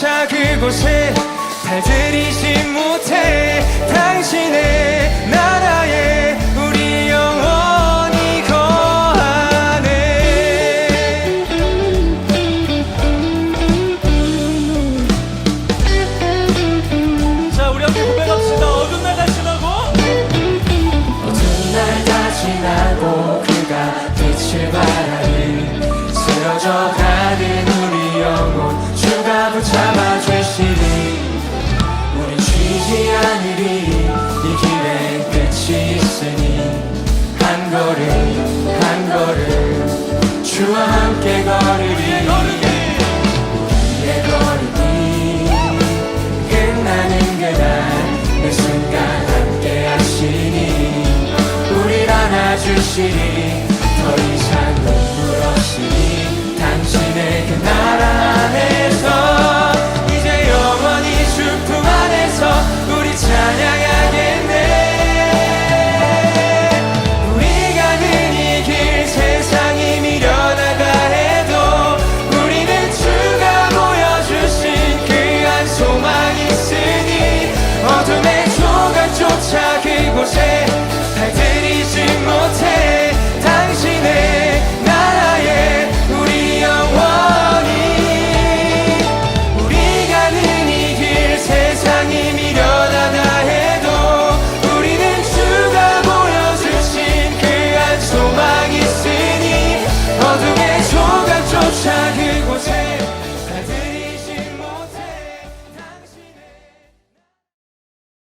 차 그곳에 달들 길에 걸음이 길에 걸음이 끝나는 그날 내 순간 함께 하시니 우릴 안아주시니 더 이상 눈물 없이 당신의 그 나라